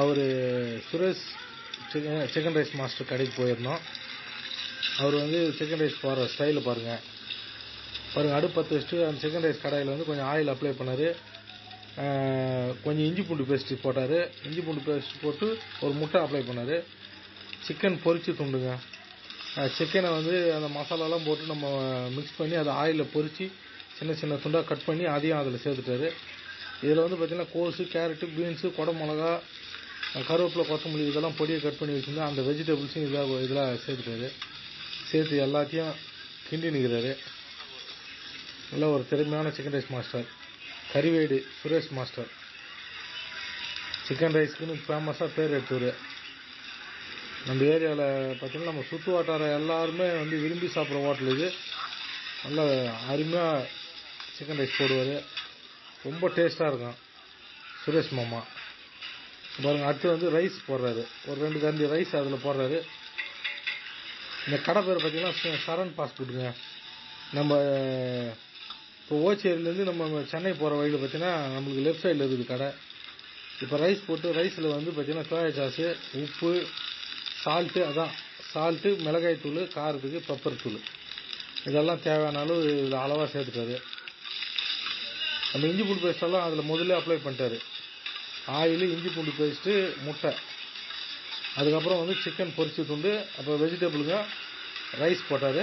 அவர் Suresh chicken chicken rice master கடைக்கு போயிருந்தோம். அவர் வந்து சிக்கன் ரைஸ் போடுற ஸ்டைலை பாருங்கள் பாருங்கள் அடுப்பு பற்ற வச்சுட்டு அந்த சிக்கன் ரைஸ் கடாயில் வந்து கொஞ்சம் ஆயில் அப்ளை பண்ணார். கொஞ்சம் இஞ்சி பூண்டு பேஸ்ட் போட்டார். இஞ்சி பூண்டு பேஸ்ட் போட்டு ஒரு முட்டை அப்ளை பண்ணார். சிக்கன் பொரித்து துண்டுங்க. சிக்கனை வந்து அந்த மசாலாலாம் போட்டு நம்ம மிக்ஸ் பண்ணி அதை ஆயிலில் பொரித்து சின்ன சின்ன துண்டாக கட் பண்ணி அதையும் அதில் சேர்த்துட்டாரு. இதில் வந்து பார்த்திங்கன்னா கோஸு கேரட்டு பீன்ஸு குடமிளகா கருவேப்பிலை கொத்தமல்லி இதெல்லாம் பொடியை கட் பண்ணி வச்சுருந்தா அந்த வெஜிடபிள்ஸும் இதாக இதெல்லாம் சேர்த்துட்டாரு சேர்த்து எல்லாத்தையும் கிண்டி நிற்கிறாரு நல்ல ஒரு திறமையான சிக்கன் ரைஸ் மாஸ்டர் கறிவேடு சுரேஷ் மாஸ்டர் சிக்கன் ரைஸ்க்குன்னு ஃபேமஸாக பேர் எடுத்தவர். நம்ம ஏரியாவில் பார்த்தீங்கன்னா நம்ம சுற்று வட்டார எல்லாருமே வந்து விரும்பி சாப்பிட்ற ஹோட்டல் இது. நல்ல அருமையாக சிக்கன் ரைஸ் போடுவார். ரொம்ப டேஸ்ட்டாக இருக்கும். சுரேஷ் மாமா. பாருங்க அடுத்து வந்து ரைஸ் போடுறாரு. ஒரு ரெண்டு கரண்டி ரைஸ் அதில் போடுறாரு. இந்த கடை பேர் பார்த்தீங்கன்னா சரண் பாஸ்போர்ட்டுங்க. நம்ம இப்போ ஓச்சேரியிலேருந்து நம்ம சென்னை போகிற வழியில் பார்த்தீங்கன்னா நம்மளுக்கு லெஃப்ட் சைடில் இருக்குது கடை. இப்போ ரைஸ் போட்டு ரைஸில் வந்து பார்த்தீங்கன்னா சோயா சாஸு உப்பு சால்ட்டு அதான். சால்ட்டு மிளகாய் தூள் காரத்துக்கு பெப்பர் தூள். இதெல்லாம் தேவையான அளவு இதில் அளவாக சேர்த்துட்டாரு. அந்த இஞ்சி பூண்டு பேஸ்டெல்லாம் அதில் முதல்ல அப்ளை பண்ணிட்டாரு. ஆயில் இஞ்சி பூண்டு பேஸ்ட்டு முட்டை. அதுக்கப்புறம் வந்து சிக்கன் பொரிச்சு துண்டு அப்புறம் வெஜிடபிளுங்க ரைஸ் போட்டார்.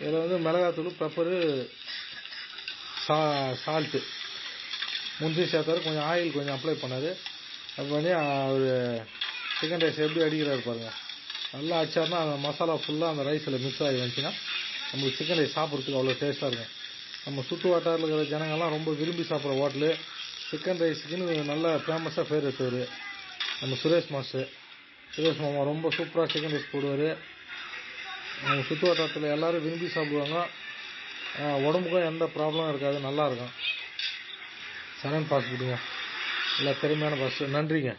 இதில் வந்து மிளகாத்தூள் பெப்பரு சா சால்ட்டு முந்திரி சேர்த்தாரு கொஞ்சம் ஆயில் கொஞ்சம் அப்ளை பண்ணார். அப்போ பண்ணி அவர் சிக்கன் ரைஸ் எப்படி அடிக்கிறாரு பாருங்கள் நல்லா அடிச்சாருன்னா அந்த மசாலா ஃபுல்லாக அந்த ரைஸில் மிக்ஸ் ஆகி வந்துச்சுன்னா நம்மளுக்கு சிக்கன் ரைஸ் சாப்பிட்றதுக்கு அவ்வளோ டேஸ்ட்டாக இருக்கும். நம்ம சுற்று வட்டாரில் இருக்கிற ஜனங்கள்லாம் ரொம்ப விரும்பி சாப்பிட்ற ஹோட்டலு சிக்கன் ரைஸுக்குன்னு நல்லா ஃபேமஸாக பேர் எடுத்தவர் நம்ம சுரேஷ் மாஸ்டர். சுரேஷ் மாமா ரொம்ப சூப்பராக சிக்கன் ரைஸ் போடுவார். அவங்க சுற்று வட்டாரத்தில் எல்லோரும் விரும்பி சாப்பிடுவாங்க. உடம்புக்கும் எந்த ப்ராப்ளமும் இருக்காது. நல்லாயிருக்கும் சரண் பாஸ் கொடுங்க. நல்லா திறமையான பாஸ் நன்றிங்க.